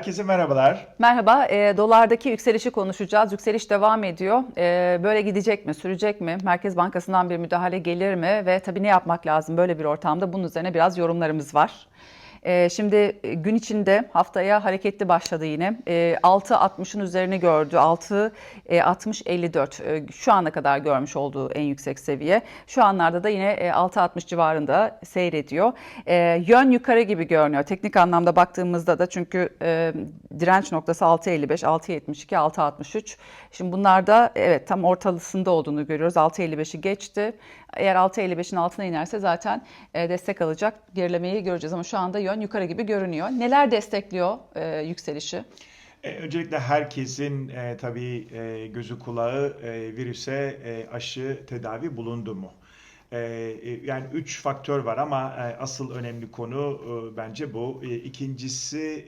Herkese merhabalar. Merhaba, e, dolardaki yükselişi konuşacağız. Yükseliş devam ediyor. E, böyle gidecek mi, sürecek mi? Merkez Bankası'ndan bir müdahale gelir mi? Ve tabii ne yapmak lazım böyle bir ortamda? Bunun üzerine biraz yorumlarımız var. E, şimdi e, gün içinde haftaya hareketli başladı yine. E, 6.60'ın üzerini gördü. 6 e, 60.54 e, şu ana kadar görmüş olduğu en yüksek seviye. Şu anlarda da yine e, 6.60 civarında seyrediyor. E, yön yukarı gibi görünüyor. Teknik anlamda baktığımızda da çünkü e, direnç noktası 6.55, 6.72, 6.63. Şimdi bunlarda evet tam ortalısında olduğunu görüyoruz. 6.55'i geçti. Eğer 6.55'in altına inerse zaten e, destek alacak gerilemeyi göreceğiz ama şu anda yön yukarı gibi görünüyor. Neler destekliyor e, yükselişi? E, Öncelikle herkesin e, tabii e, gözü kulağı e, virüse e, aşı tedavi bulundu mu? E, e, yani üç faktör var ama e, asıl önemli konu e, bence bu. İkincisi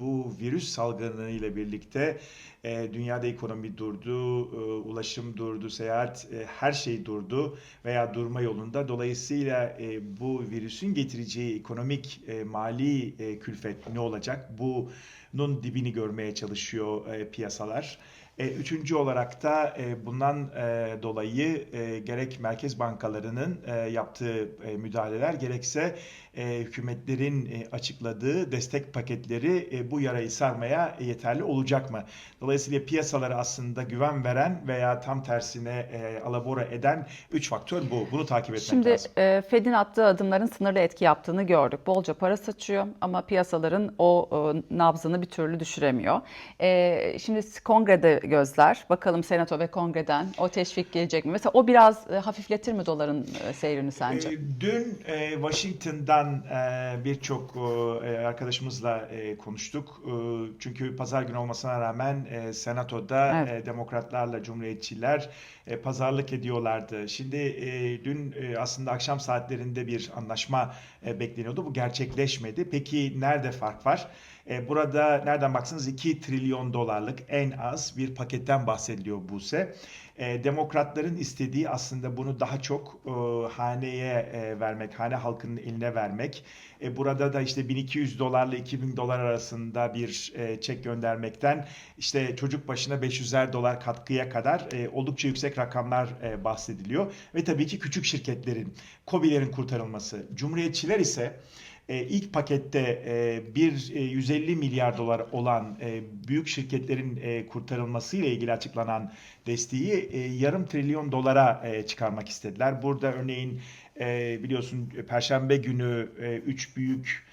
bu virüs salgını ile birlikte dünyada ekonomi durdu, ulaşım durdu, seyahat her şey durdu veya durma yolunda. Dolayısıyla bu virüsün getireceği ekonomik, mali külfet ne olacak? Bunun dibini görmeye çalışıyor piyasalar. E, Üçüncü olarak da e, bundan e, dolayı e, gerek merkez bankalarının e, yaptığı e, müdahaleler gerekse e, hükümetlerin e, açıkladığı destek paketleri e, bu yarayı sarmaya yeterli olacak mı? Dolayısıyla piyasalara aslında güven veren veya tam tersine e, alabora eden üç faktör bu. Bunu takip etmek Şimdi lazım. e, Fed'in attığı adımların sınırlı etki yaptığını gördük. Bolca para saçıyor ama piyasaların o e, nabzını bir türlü düşüremiyor. E, şimdi kongrede gözler. Bakalım senato ve kongreden o teşvik gelecek mi? Mesela o biraz e, hafifletir mi doların e, seyrini sence? E, Dün e, Washington'dan e, birçok e, arkadaşımızla e, konuştuk. E, Çünkü pazar günü olmasına rağmen e, Senato'da Evet. e, demokratlarla cumhuriyetçiler e, pazarlık ediyorlardı. Şimdi e, dün e, aslında akşam saatlerinde bir anlaşma e, bekleniyordu. Bu gerçekleşmedi. Peki nerede fark var? E, Burada nereden baksanız 2 trilyon dolarlık en az bir paketten bahsediliyor Buse. E, Demokratların istediği aslında bunu daha çok e, haneye e, vermek, hane halkının eline vermek. E, burada da işte 1200 dolarla 2000 dolar arasında bir e, çek göndermekten işte çocuk başına 500'er dolar katkıya kadar e, oldukça yüksek rakamlar e, bahsediliyor. Ve tabii ki küçük şirketlerin, KOBİ'lerin kurtarılması. Cumhuriyetçiler ise ilk pakette e, bir e, 150 milyar dolar olan e, büyük şirketlerin e, kurtarılması ile ilgili açıklanan desteği e, yarım trilyon dolara e, çıkarmak istediler. Burada örneğin e, biliyorsun Perşembe günü 3 büyük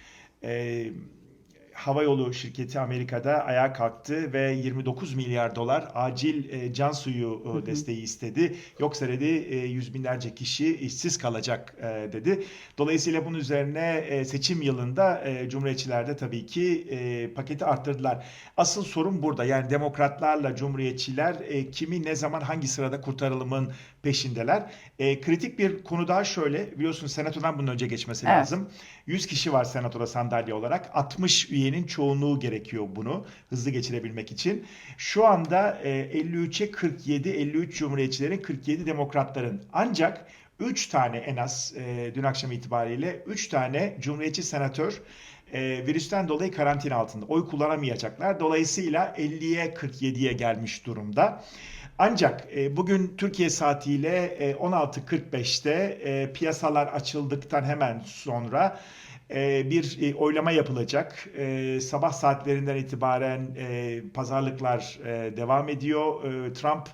e, havayolu şirketi Amerika'da ayağa kalktı ve 29 milyar dolar acil e, can suyu e, desteği istedi. Yoksa dedi e, yüz binlerce kişi işsiz kalacak e, dedi. Dolayısıyla bunun üzerine e, seçim yılında e, Cumhuriyetçiler de tabii ki e, paketi arttırdılar. Asıl sorun burada. Yani demokratlarla Cumhuriyetçiler e, kimi ne zaman hangi sırada kurtarılımın peşindeler. E, kritik bir konu daha şöyle. Biliyorsun senatodan bunun önce geçmesi Evet. lazım. 100 kişi var senatoda sandalye olarak. 60 üyenin çoğunluğu gerekiyor bunu hızlı geçirebilmek için. Şu anda e, 53'e 47, 53 cumhuriyetçilerin, 47 demokratların. Ancak 3 tane en az e, dün akşam itibariyle 3 tane cumhuriyetçi senatör e, virüsten dolayı karantina altında. Oy kullanamayacaklar. Dolayısıyla 50'ye 47'ye gelmiş durumda. Ancak e, bugün Türkiye saatiyle e, 16.45'te e, piyasalar açıldıktan hemen sonra bir e, oylama yapılacak. E, sabah saatlerinden itibaren e, pazarlıklar e, devam ediyor. E, Trump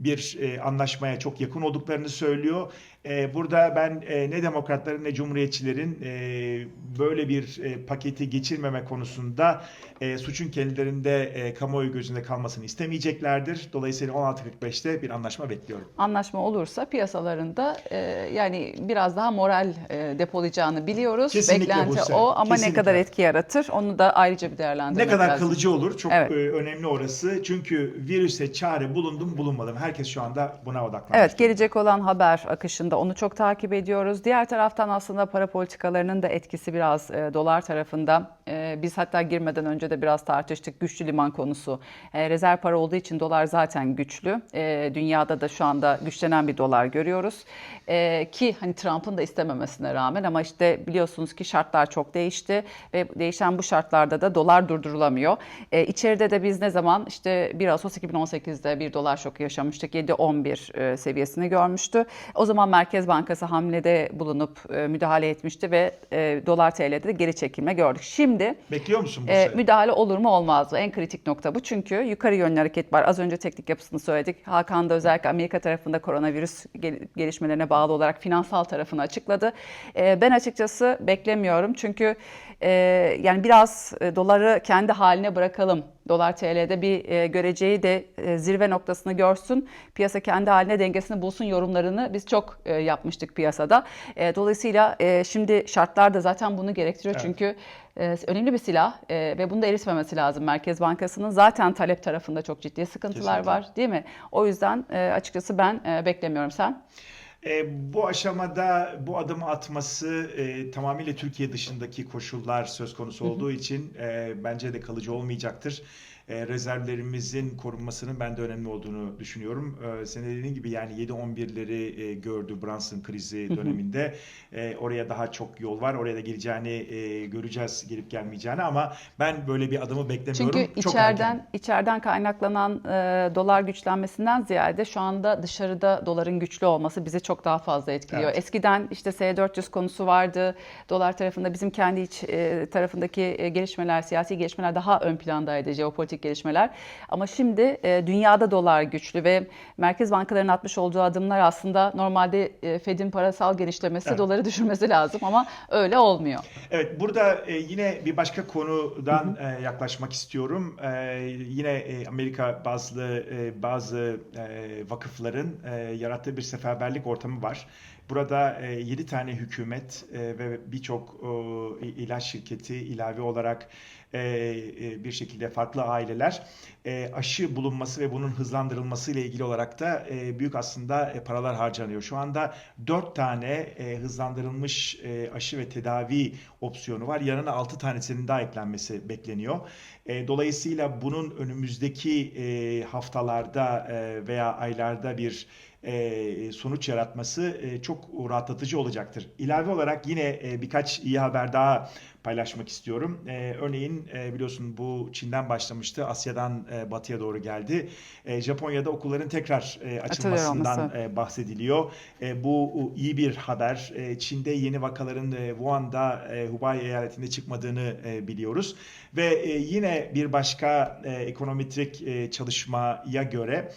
bir e, anlaşmaya çok yakın olduklarını söylüyor. E, burada ben e, ne demokratların ne cumhuriyetçilerin e, böyle bir e, paketi geçirmeme konusunda e, suçun kendilerinde e, kamuoyu gözünde kalmasını istemeyeceklerdir. Dolayısıyla 16.45'te bir anlaşma bekliyorum. Anlaşma olursa piyasalarında e, yani biraz daha moral e, depolayacağını biliyoruz. Kesinlikle Beklenti Buse, o ama kesinlikle. ne kadar etki yaratır onu da ayrıca bir değerlendirmek Ne kadar lazım. kalıcı olur çok Evet. e, önemli orası. Çünkü virüse çare bulundu mu bulunmadı mı? Herkes şu anda buna odaklanmış. Evet gelecek olan haber akışında onu çok takip ediyoruz. Diğer taraftan aslında para politikalarının da etkisi biraz e, dolar tarafında e, biz hatta girmeden önce de biraz tartıştık güçlü liman konusu. E, rezerv para olduğu için dolar zaten güçlü. E, dünyada da şu anda güçlenen bir dolar görüyoruz. E, ki hani Trump'ın da istememesine rağmen ama işte biliyorsunuz ki şartlar çok değişti ve değişen bu şartlarda da dolar durdurulamıyor. E, içeride de biz ne zaman işte 1 Ağustos 2018'de bir dolar şoku yaşamıştık. 7.11 e, seviyesini görmüştü. O zaman Merkez Bankası hamlede bulunup e, müdahale etmişti ve e, dolar TL'de de geri çekilme gördük. Şimdi Bekliyor musun bu e, sayı? müdahale olur mu olmaz mı? En kritik nokta bu. Çünkü yukarı yönlü hareket var. Az önce teknik yapısını söyledik. Hakan da özellikle Amerika tarafında koronavirüs gel- gelişmelerine bağlı olarak finansal tarafını açıkladı. E, ben açıkçası beklemiyorum. Çünkü e, yani biraz e, doları kendi haline bırakalım. Dolar TL'de bir e, göreceği de e, zirve noktasını görsün. Piyasa kendi haline dengesini bulsun yorumlarını biz çok e, yapmıştık piyasada. E, dolayısıyla e, şimdi şartlar da zaten bunu gerektiriyor. Evet. Çünkü e, önemli bir silah e, ve bunu da eritmemesi lazım Merkez Bankası'nın. Zaten talep tarafında çok ciddi sıkıntılar Kesinlikle. var değil mi? O yüzden e, açıkçası ben e, beklemiyorum sen. E, bu aşamada bu adımı atması e, tamamıyla Türkiye dışındaki koşullar söz konusu olduğu için e, bence de kalıcı olmayacaktır. E, rezervlerimizin korunmasının ben de önemli olduğunu düşünüyorum. E, senin dediğin gibi yani 7-11'leri e, gördü Brunson krizi döneminde. E, oraya daha çok yol var. Oraya da geleceğini e, göreceğiz gelip gelmeyeceğini ama ben böyle bir adımı beklemiyorum. Çünkü Çok içeriden erken. içeriden kaynaklanan e, dolar güçlenmesinden ziyade şu anda dışarıda doların güçlü olması bizi çok daha fazla etkiliyor. Evet. Eskiden işte S400 konusu vardı. Dolar tarafında bizim kendi iç e, tarafındaki e, gelişmeler, siyasi gelişmeler daha ön plandaydı, jeopolitik gelişmeler. Ama şimdi e, dünyada dolar güçlü ve merkez bankalarının atmış olduğu adımlar aslında normalde e, Fed'in parasal genişlemesi Evet. doları düşürmesi lazım ama öyle olmuyor. Evet, burada e, yine bir başka konudan e, yaklaşmak istiyorum. E, yine e, Amerika bazlı e, bazı e, vakıfların e, yarattığı bir seferberlik ortamı var. Burada e, 7 tane hükümet e, ve birçok e, ilaç şirketi ilave olarak bir şekilde farklı aileler e, aşı bulunması ve bunun hızlandırılması ile ilgili olarak da e, büyük aslında e, paralar harcanıyor. Şu anda 4 tane e, hızlandırılmış e, aşı ve tedavi opsiyonu var. Yanına 6 tanesinin daha eklenmesi bekleniyor. E, dolayısıyla bunun önümüzdeki e, haftalarda e, veya aylarda bir e, sonuç yaratması e, çok rahatlatıcı olacaktır. İlave olarak yine e, birkaç iyi haber daha paylaşmak istiyorum. E, örneğin e, biliyorsun bu Çin'den başlamıştı, Asya'dan e, batıya doğru geldi. E, Japonya'da okulların tekrar e, açılmasından e, bahsediliyor. E, bu iyi bir haber. E, Çin'de yeni vakaların e, Wuhan'da, e, Hubei eyaletinde çıkmadığını e, biliyoruz. Ve e, yine bir başka e, ekonometrik e, çalışmaya göre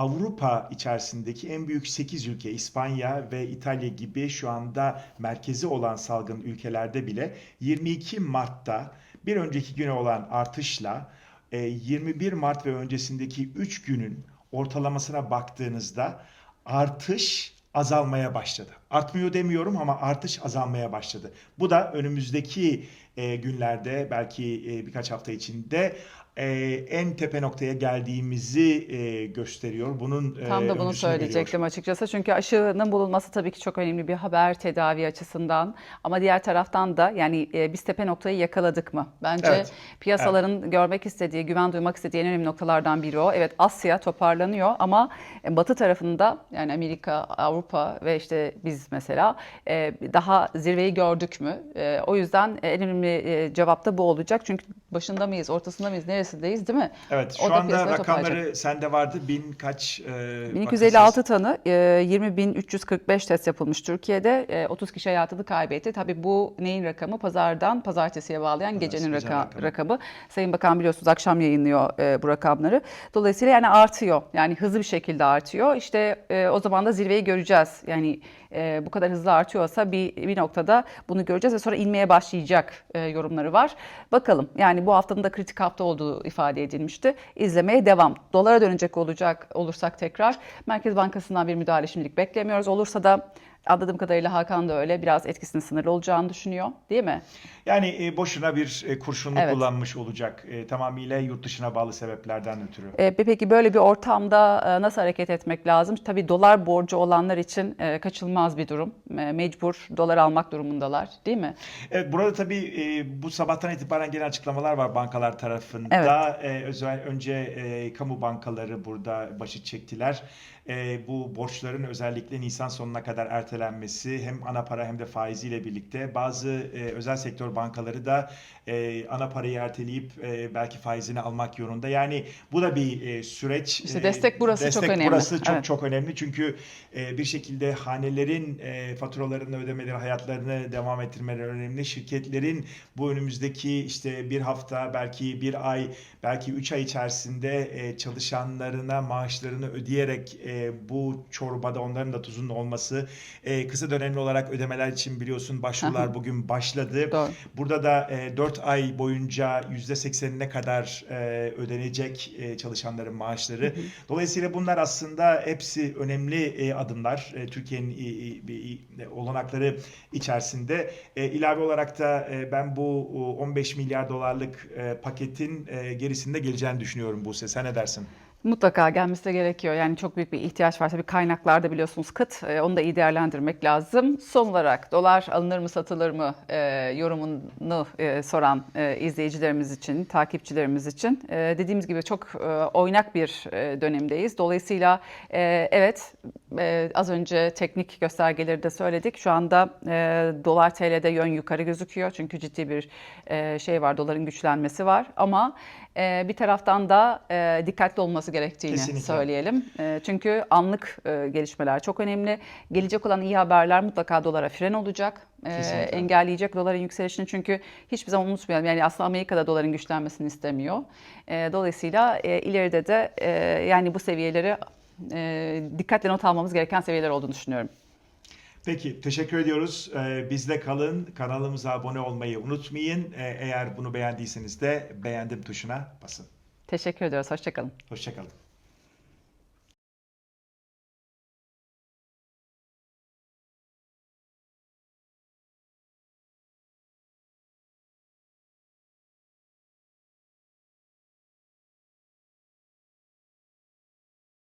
Avrupa içerisindeki en büyük 8 ülke İspanya ve İtalya gibi şu anda merkezi olan salgın ülkelerde bile 22 Mart'ta bir önceki güne olan artışla e, 21 Mart ve öncesindeki 3 günün ortalamasına baktığınızda artış azalmaya başladı. Artmıyor demiyorum ama artış azalmaya başladı. Bu da önümüzdeki e, günlerde belki e, birkaç hafta içinde e, en tepe noktaya geldiğimizi e, gösteriyor. Bunun e, Tam da bunu öncüsünü veriyor. söyleyecektim açıkçası. Çünkü aşının bulunması tabii ki çok önemli bir haber tedavi açısından. Ama diğer taraftan da yani e, biz tepe noktayı yakaladık mı? Bence Evet. piyasaların görmek istediği, güven duymak istediği en önemli noktalardan biri o. Evet Asya toparlanıyor ama e, Batı tarafında yani Amerika, Avrupa ve işte biz mesela e, daha zirveyi gördük mü? E, o yüzden en önemli e, cevap da bu olacak. Çünkü başında mıyız, ortasında mıyız, neresindeyiz değil mi? Evet, O şu da anda rakamları sende vardı. Bin kaç e, 1256 tanı, e, 20.345 test yapılmış Türkiye'de. E, 30 kişi hayatını kaybetti. Tabii bu neyin rakamı? Pazardan pazartesiye bağlayan gecenin gecenin raka- rakamı. rakamı. Sayın Bakan biliyorsunuz akşam yayınlıyor e, bu rakamları. Dolayısıyla yani artıyor. Yani hızlı bir şekilde artıyor. İşte e, o zaman da zirveyi göreceğiz. Yani e, bu kadar hızlı artıyorsa bir bir noktada bunu göreceğiz ve sonra inmeye başlayacak e, yorumları var. Bakalım. Yani bu haftanın da kritik hafta olduğu ifade edilmişti. İzlemeye devam. Dolara dönecek olacak olursak tekrar Merkez Bankası'ndan bir müdahale şimdilik beklemiyoruz. Olursa da Anladığım kadarıyla Hakan da öyle biraz etkisinin sınırlı olacağını düşünüyor değil mi? Yani e, boşuna bir e, kurşunluk Evet. kullanmış olacak. E, tamamıyla yurt dışına bağlı sebeplerden ötürü. E, peki böyle bir ortamda e, nasıl hareket etmek lazım? Tabii dolar borcu olanlar için e, kaçılmaz bir durum. E, Mecbur dolar almak durumundalar değil mi? Evet, burada tabii e, bu sabahtan itibaren gelen açıklamalar var bankalar tarafında. E, özel önce e, kamu bankaları burada başı çektiler. E, bu borçların özellikle Nisan sonuna kadar ertelenmesi hem ana para hem de faiziyle birlikte bazı e, özel sektör bankaları da e, ana parayı erteleyip e, belki faizini almak yolunda. Yani bu da bir e, süreç. İşte E, destek burası çok destek önemli. burası çok Evet. çok önemli çünkü e, bir şekilde hanelerin e, faturalarını ödemeleri, hayatlarını devam ettirmeleri önemli. Şirketlerin bu önümüzdeki işte bir hafta, belki bir ay, belki üç ay içerisinde e, çalışanlarına maaşlarını ödeyerek e, bu çorbada onların da tuzunun olması e, kısa dönemli olarak ödemeler için biliyorsun başvurular bugün başladı. Doğru. Burada da e, 4 ay boyunca %80'ine kadar e, ödenecek e, çalışanların maaşları. Dolayısıyla bunlar aslında hepsi önemli e, adımlar e, Türkiye'nin i- i- olanakları içerisinde. E, ilave olarak da e, ben bu o, 15 milyar dolarlık e, paketin e, gerisinde geleceğini düşünüyorum Buse. Sen ne dersin? Mutlaka gelmesi gerekiyor. Yani çok büyük bir ihtiyaç var. Tabii kaynaklarda biliyorsunuz kıt. Ee, Onu da iyi değerlendirmek lazım. Son olarak dolar alınır mı satılır mı e, yorumunu e, soran e, izleyicilerimiz için, takipçilerimiz için. E, dediğimiz gibi çok e, oynak bir e, dönemdeyiz. Dolayısıyla e, evet e, az önce teknik göstergeleri de söyledik. Şu anda e, dolar TL'de yön yukarı gözüküyor. Çünkü ciddi bir e, şey var, doların güçlenmesi var. Ama e, bir taraftan da e, dikkatli olması gerektiğini Kesinlikle. söyleyelim. E, çünkü anlık e, gelişmeler çok önemli. Gelecek olan iyi haberler mutlaka dolara fren olacak. E, Kesinlikle. engelleyecek doların yükselişini çünkü hiçbir zaman unutmayalım. Yani aslında Amerika'da doların güçlenmesini istemiyor. E, dolayısıyla e, ileride de e, yani bu seviyeleri e, dikkatle not almamız gereken seviyeler olduğunu düşünüyorum. Peki teşekkür ediyoruz. Ee, bizde kalın. Kanalımıza abone olmayı unutmayın. Ee, eğer bunu beğendiyseniz de beğendim tuşuna basın. Teşekkür ediyoruz. Hoşçakalın. Hoşçakalın.